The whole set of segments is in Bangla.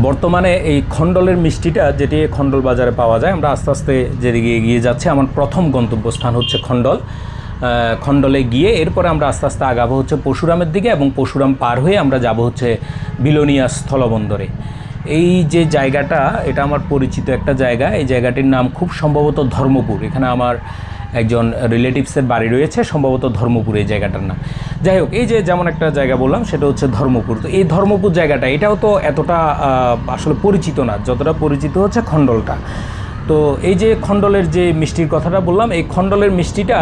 বর্তমানে এই খণ্ডলের মিষ্টিটা যেটি খণ্ডল বাজারে পাওয়া যায়, আমরা আস্তে আস্তে যেদিকে এগিয়ে যাচ্ছি, আমার প্রথম গন্তব্যস্থান হচ্ছে খণ্ডল। খণ্ডলে গিয়ে এরপরে আমরা আস্তে আস্তে আগাবো হচ্ছে পশুরামের দিকে এবং পশুরাম পার হয়ে আমরা যাব হচ্ছে বিলোনিয়া স্থলবন্দরে। এই যে জায়গাটা, এটা আমার পরিচিত একটা জায়গা। এই জায়গাটির নাম খুব সম্ভবত ধর্মপুর। এখানে আমার একজন রিলেটিভসের বাড়ি রয়েছে, সম্ভবত ধর্মপুর এই জায়গাটার নাম। যাই হোক, এই যে যেমন একটা জায়গা বললাম, সেটা হচ্ছে ধর্মপুর। তো এই ধর্মপুর জায়গাটা, এটাও তো এতটা আসলে পরিচিত না, যতটা পরিচিত হচ্ছে খণ্ডলটা। তো এই যে খণ্ডলের যে মিষ্টির কথাটা বললাম, এই খণ্ডলের মিষ্টিটা,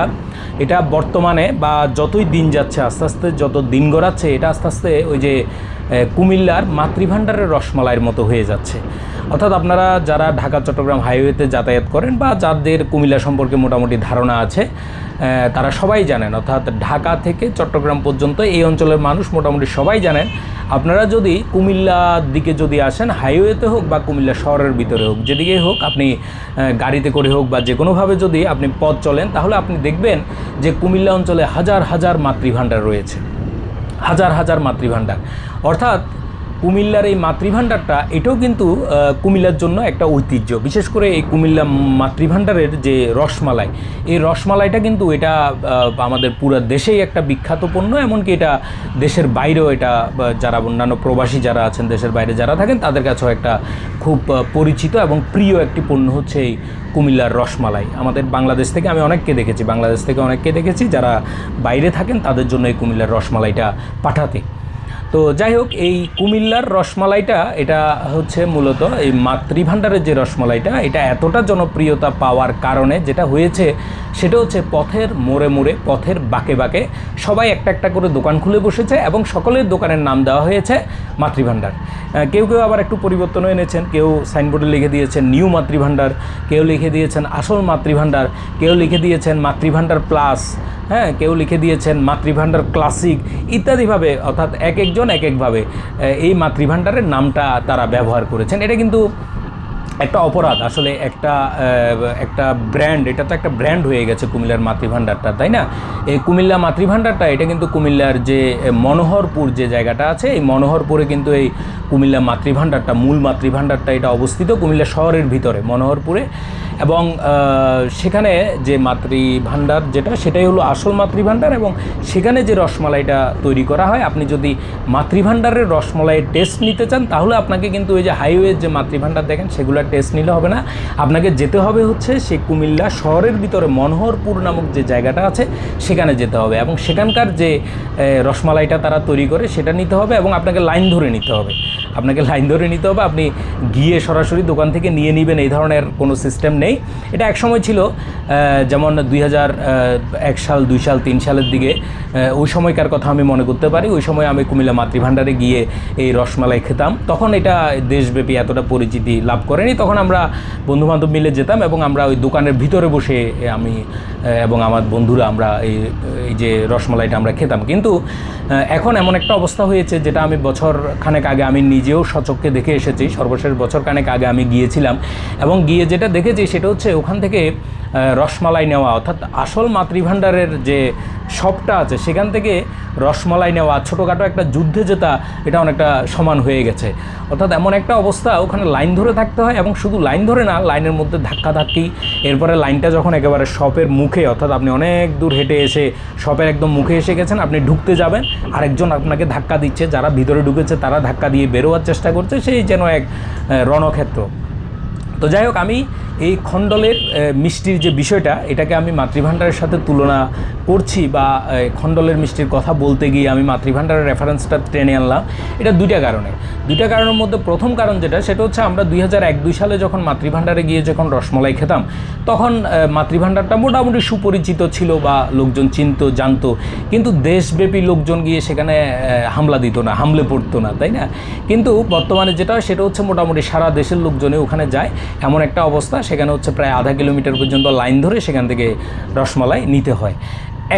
এটা বর্তমানে বা যতই দিন যাচ্ছে, আস্তে আস্তে যত দিন গড়াচ্ছে, এটা আস্তে আস্তে ওই যে কুমিল্লার মাতৃভাণ্ডারের রসমালাইয়ের মতো হয়ে যাচ্ছে। অর্থাৎ আপনারা যারা ঢাকা, চট্টগ্রাম হাইওয়েতে যাতায়াত করেন বা যাদের কুমিল্লা সম্পর্কে মোটামুটি ধারণা আছে তারা সবাই জানেন। অর্থাৎ ঢাকা থেকে চট্টগ্রাম পর্যন্ত এই অঞ্চলের মানুষ মোটামুটি সবাই জানেন। আপনারা যদি কুমিল্লার দিকে যদি আসেন, হাইওয়েতে হোক বা কুমিল্লা শহরের ভিতরে হোক যেদিকেই হোক আপনি গাড়িতে করে হোক বা যে কোনোভাবে যদি আপনি পথ চলেন, তাহলে আপনি দেখবেন যে কুমিল্লা অঞ্চলে হাজার হাজার মাতৃভাণ্ডার রয়েছে। হাজার হাজার মাতৃভাণ্ডার। অর্থাৎ কুমিল্লার এই মাতৃভাণ্ডারটা, এটাও কিন্তু কুমিল্লার জন্য একটা ঐতিহ্য। বিশেষ করে এই কুমিল্লা মাতৃভাণ্ডারের যে রসমালাই, এই রসমালাইটা কিন্তু এটা আমাদের পুরো দেশেই একটা বিখ্যাত পণ্য, এমনকি এটা দেশের বাইরেও এটা যারা অন্যান্য প্রবাসী যারা আছেন, দেশের বাইরে যারা থাকেন, তাদের কাছেও একটা খুব পরিচিত এবং প্রিয় একটি পণ্য হচ্ছে এই কুমিল্লার রসমালাই। আমাদের বাংলাদেশ থেকে আমি অনেককে দেখেছি, বাংলাদেশ থেকে অনেককে দেখেছি, যারা বাইরে থাকেন, তাদের জন্য এই কুমিল্লার রসমালাইটা পাঠাতে। তো যাই হোক, এই কুমিল্লার রসমালাইটা, এটা হচ্ছে মূলত এই মাতৃভাণ্ডারের যে রসমালাইটা, এটা এতটা জনপ্রিয়তা পাওয়ার কারণে যেটা হয়েছে, সেটা হচ্ছে পথের মোড়ে মোড়ে, পথের বাঁকে বাঁকে, সবাই একটা একটা করে দোকান খুলে বসেছে এবং সকলের দোকানের নাম দেওয়া হয়েছে মাতৃভাণ্ডার। কেউ কেউ আবার একটু পরিবর্তনও এনেছেন, কেউ সাইনবোর্ডে লিখে দিয়েছেন নিউ মাতৃভাণ্ডার, কেউ লিখে দিয়েছেন আসল মাতৃভাণ্ডার, কেউ লিখে দিয়েছেন মাতৃভাণ্ডার প্লাস হ্যাঁ কেউ লিখে দিয়েছেন মাতৃভাণ্ডার ক্লাসিক, ইত্যাদিভাবে, অর্থাৎ এক একজন এক একভাবে এই মাতৃভাণ্ডারের নামটা তারা ব্যবহার করেছেন। এটা কিন্তু একটা অপরাধ, আসলে একটা একটা ব্র্যান্ড, এটা তো একটা ব্র্যান্ড হয়ে গেছে কুমিল্লার মাতৃভাণ্ডারটা, তাই না? এই কুমিল্লা মাতৃভাণ্ডারটা, এটা কিন্তু কুমিল্লার যে মনোহরপুর যে জায়গাটা আছে, এই মনোহরপুরে কিন্তু এই কুমিল্লা মাতৃভাণ্ডারটা, মূল মাতৃভাণ্ডারটা এটা অবস্থিত কুমিল্লা শহরের ভিতরে, মনোহরপুরে। এবং সেখানে যে মাতৃভাণ্ডার যেটা, সেটাই হলো আসল মাতৃভাণ্ডার এবং সেখানে যে রসমালাইটা তৈরি করা হয়, আপনি যদি মাতৃভাণ্ডারের রসমালাইয়ের টেস্ট নিতে চান, তাহলে আপনাকে কিন্তু ওই যে হাইওয়ের যে মাতৃভাণ্ডার দেখেন, সেগুলোর টেস্ট নিলে হবে না। আপনাকে যেতে হবে হচ্ছে সে কুমিল্লা শহরের ভিতরে মনোহরপুর নামক যে জায়গাটা আছে, সেখানে যেতে হবে এবং সেখানকার যে রসমালাইটা তারা তৈরি করে, সেটা নিতে হবে এবং আপনাকে লাইন ধরে নিতে হবে। আপনাকে লাইন ধরে নিতে হবে, আপনি গিয়ে সরাসরি দোকান থেকে নিয়ে নেবেন, এই ধরনের কোনো সিস্টেম নেই। এটা একসময় ছিল যেমন দুই এক সাল দুই সাল তিন সালের দিকে ওই সময়কার কথা আমি মনে করতে পারি। ওই সময় আমি কুমিল্লা মাতৃভাণ্ডারে গিয়ে এই রসমালাই খেতাম। তখন এটা দেশব্যাপী এতটা পরিচিতি লাভ করেনি। তখন আমরা বন্ধুবান্ধব মিলে যেতাম এবং আমরা ওই দোকানের ভিতরে বসে আমি এবং আমার বন্ধুরা আমরা এই এই যে রসমালাইটা আমরা খেতাম। কিন্তু এখন এমন একটা অবস্থা হয়েছে যেটা আমি বছর খানেক আগে আমি নিজেও সচক্ষে দেখে এসেছি। সর্বশেষ বছর খানেক আগে আমি গিয়েছিলাম এবং গিয়ে যেটা দেখেছি সেটা হচ্ছে ওখান থেকে রসমালাই নেওয়া, অর্থাৎ আসল মাতৃভাণ্ডারের যে শপটা আছে, সেখান থেকে রসমালাই নেওয়া, ছোটোখাটো একটা যুদ্ধে জেতা, এটা অনেকটা সমান হয়ে গেছে। অর্থাৎ এমন একটা অবস্থা, ওখানে লাইন ধরে থাকতে হয় এবং শুধু লাইন ধরে না, লাইনের মধ্যে ধাক্কা ধাক্কি এরপরে লাইনটা যখন একেবারে শপের মুখে, অর্থাৎ আপনি অনেক দূর হেঁটে এসে শপের একদম মুখে এসে গেছেন, আপনি ঢুকতে যাবেন, আরেকজন আপনাকে ধাক্কা দিচ্ছে, যারা ভিতরে ঢুকেছে তারা ধাক্কা দিয়ে বেরোয়ার চেষ্টা করছে, সেই যেন এক রণক্ষেত্র। তো যাই হোক, আমি এই খণ্ডলের মিষ্টির যে বিষয়টা, এটাকে আমি মাতৃভাণ্ডারের সাথে তুলনা করছি বা খণ্ডলের মিষ্টির কথা বলতে গিয়ে আমি মাতৃভাণ্ডারের রেফারেন্সটা টেনে আনলাম। এটা দুইটা কারণে। দুইটা কারণের মধ্যে প্রথম কারণ যেটা, সেটা হচ্ছে আমরা দুই হাজার এক দুই সালে যখন মাতৃভাণ্ডারে গিয়ে যখন রসমলাই খেতাম, তখন মাতৃভাণ্ডারটা মোটামুটি সুপরিচিত ছিল বা লোকজন চিনতো, জানতো। কিন্তু দেশব্যাপী লোকজন গিয়ে সেখানে হামলা দিত না, হামলে পড়তো না, তাই না? কিন্তু বর্তমানে যেটা সেটা হচ্ছে মোটামুটি সারা দেশের লোকজনে ওখানে যায়। এমন একটা অবস্থা, সেখানে হচ্ছে প্রায় আধা কিলোমিটার পর্যন্ত লাইন ধরে সেখান থেকে রসমালাই নিতে হয়।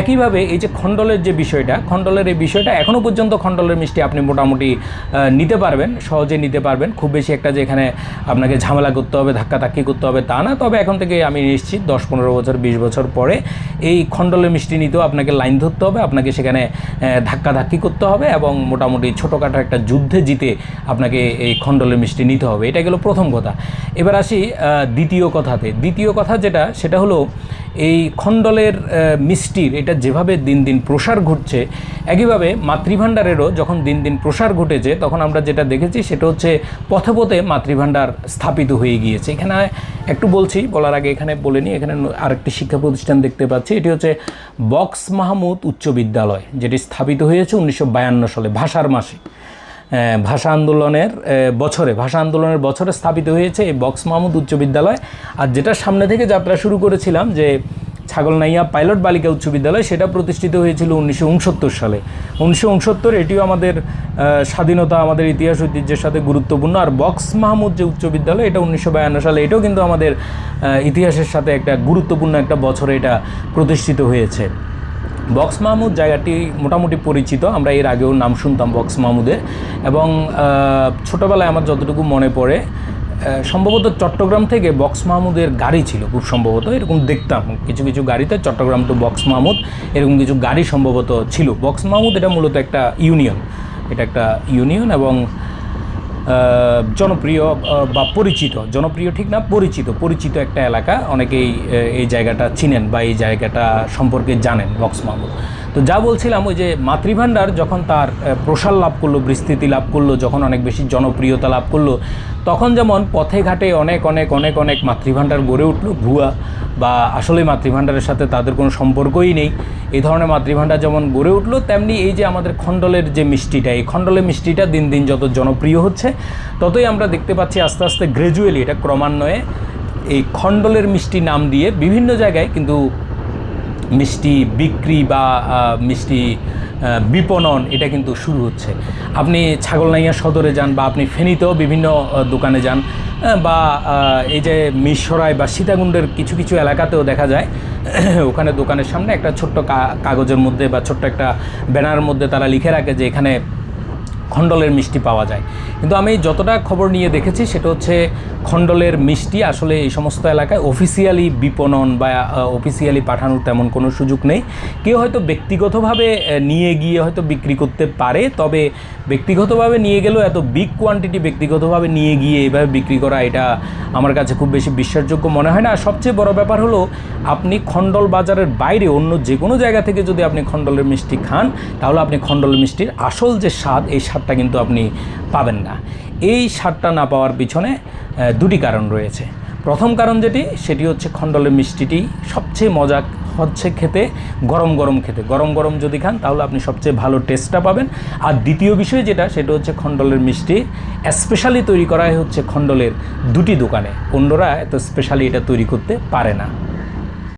একইভাবে এই যে খণ্ডলের যে বিষয়টা, খণ্ডলের এই বিষয়টা এখনও পর্যন্ত খণ্ডলের মিষ্টি আপনি মোটামুটি নিতে পারবেন, সহজে নিতে পারবেন। খুব বেশি একটা যে এখানে আপনাকে ঝামেলা করতে হবে, ধাক্কাধাক্কি করতে হবে তা না। তবে এখন থেকে আমি নিশ্চিত দশ, পনেরো বছর, বিশ বছর পরে এই খণ্ডলের মিষ্টি নিতেও আপনাকে লাইন ধরতে হবে, আপনাকে সেখানে ধাক্কাধাক্কি করতে হবে এবং মোটামুটি ছোটোখাটো একটা যুদ্ধে জিতে আপনাকে এই খণ্ডলের মিষ্টি নিতে হবে। এটা গেল প্রথম কথা। এবার আসি দ্বিতীয় কথাতে। দ্বিতীয় কথা যেটা, সেটা হলো এই খণ্ডলের মিষ্টির, এটা যেভাবে দিন দিন প্রসার ঘটছে একইভাবে মাতৃভাণ্ডারেরও যখন দিন দিন প্রসার ঘটেছে, তখন আমরা যেটা দেখেছি সেটা হচ্ছে পথে পথে মাতৃভাণ্ডার স্থাপিত হয়ে গিয়েছে। এখানে একটু বলছি, বলার আগে এখানে বলিনি এখানে আরেকটি শিক্ষা প্রতিষ্ঠান দেখতে পাচ্ছি, এটি হচ্ছে বক্স মাহমুদ উচ্চ বিদ্যালয়, যেটি স্থাপিত হয়েছে উনিশশো বায়ান্ন সালে ভাষার মাসে। ভাষা আন্দোলনের বছরে, ভাষা আন্দোলনের বছরে স্থাপিত হয়েছে এই বক্স মাহমুদ উচ্চ বিদ্যালয়। আর যেটা সামনে থেকে যাত্রা শুরু করেছিলাম যে ছাগলনাইয়া পাইলট বালিকা উচ্চ বিদ্যালয়, সেটা প্রতিষ্ঠিত হয়েছিল উনিশশো উনসত্তর সালে। উনিশশো উনসত্তর এটিও আমাদের স্বাধীনতা, আমাদের ইতিহাস, ঐতিহ্যের সাথে গুরুত্বপূর্ণ। আর বক্স মাহমুদ যে উচ্চ বিদ্যালয়, এটা উনিশশো বায়ান্ন সালে, এটাও কিন্তু আমাদের ইতিহাসের সাথে একটা গুরুত্বপূর্ণ একটা বছরে এটা প্রতিষ্ঠিত হয়েছে। বক্স মাহমুদ জায়গাটি মোটামুটি পরিচিত, আমরা এর আগেও নাম শুনতাম বক্স মাহমুদের। এবং ছোটবেলায় আমার যতটুকু মনে পড়ে সম্ভবত চট্টগ্রাম থেকে বক্স মাহমুদের গাড়ি ছিল খুব সম্ভবত, এরকম দেখতাম। কিছু কিছু গাড়িতে চট্টগ্রাম টু বক্স মাহমুদ, এরকম কিছু গাড়ি সম্ভবত ছিল। বক্স মাহমুদ এটা মূলত একটা ইউনিয়ন, এটা একটা ইউনিয়ন এবং জনপ্রিয় বা পরিচিত, জনপ্রিয় ঠিক না, পরিচিত পরিচিত একটা এলাকা, অনেকেই এই জায়গাটা চিনেন বা এই জায়গাটা সম্পর্কে জানেন, বক্স তো যা বলছিলাম, ওই যে মাতৃভাণ্ডার যখন তার প্রসার লাভ করল, বিস্তৃতি লাভ করল, যখন অনেক বেশি জনপ্রিয়তা লাভ করল, তখন যেমন পথে ঘাটে অনেক অনেক অনেক অনেক মাতৃভাণ্ডার গড়ে উঠল, ভুয়া বা আসলে মাতৃভাণ্ডারের সাথে তাদের কোনো সম্পর্কই নেই। এই ধরনের মাতৃভাণ্ডার যেমন গড়ে উঠল, তেমনি এই যে আমাদের খণ্ডলের যে মিষ্টিটা, এই খণ্ডলের মিষ্টিটা দিন দিন যত জনপ্রিয় হচ্ছে, ততই আমরা দেখতে পাচ্ছি আস্তে আস্তে গ্র্যাজুয়ালি এটা ক্রমান্বয়ে এই খণ্ডলের মিষ্টি নাম দিয়ে বিভিন্ন জায়গায় কিন্তু মিষ্টি বিক্রি বা মিষ্টি বিপণন এটা কিন্তু শুরু হচ্ছে। আপনি ছাগলনাইয়া সদরে যান বা আপনি ফেনীতেও বিভিন্ন দোকানে যান বা এই যে মিশরায় বা সীতাকুণ্ডের কিছু কিছু এলাকাতেও দেখা যায়, ওখানে দোকানের সামনে একটা ছোট্ট কাগজের মধ্যে বা ছোট্ট একটা ব্যানারের মধ্যে তারা লিখে রাখে যে এখানে খণ্ডলের মিষ্টি পাওয়া যায়। কিন্তু আমি যতটা খবর নিয়ে দেখেছি, সেটা হচ্ছে খণ্ডলের মিষ্টি। আসলে এই সমস্ত এলাকায় অফিসিয়ালি বিপণন বা অফিসিয়ালি পাঠানোর তেমন কোনো সুযোগ নেই। কেউ হয়তো ব্যক্তিগতভাবে নিয়ে গিয়ে হয়তো বিক্রি করতে পারে, তবে ব্যক্তিগতভাবে নিয়ে গেলেও এত বিগ কোয়ান্টিটি ব্যক্তিগতভাবে নিয়ে গিয়ে এভাবে বিক্রি করা, এটা আমার কাছে খুব বেশি বিশ্বাসযোগ্য মনে হয় না। আর সবচেয়ে বড় ব্যাপার হলো, আপনি খণ্ডল বাজারের বাইরে অন্য যে কোনো জায়গা থেকে যদি আপনি খণ্ডলের মিষ্টি খান, তাহলে আপনি খণ্ডল মিষ্টির আসল যে স্বাদ, এই স্বাদটা কিন্তু আপনি পাবেন না। এই স্বাদটা না পাওয়ার পিছনে দুটি কারণ রয়েছে। প্রথম কারণ যেটি, সেটি হচ্ছে খণ্ডলের মিষ্টিটি সবচেয়ে মজা হচ্ছে খেতে, গরম গরম খেতে। গরম গরম যদি খান, তাহলে আপনি সবচেয়ে ভালো টেস্টটা পাবেন। আর দ্বিতীয় বিষয় যেটা, সেটা হচ্ছে খণ্ডলের মিষ্টি। স্পেশালি তৈরি করাই হচ্ছে খণ্ডলের দুটি দোকানে। অন্যরা এত স্পেশালি এটা তৈরি করতে পারে না।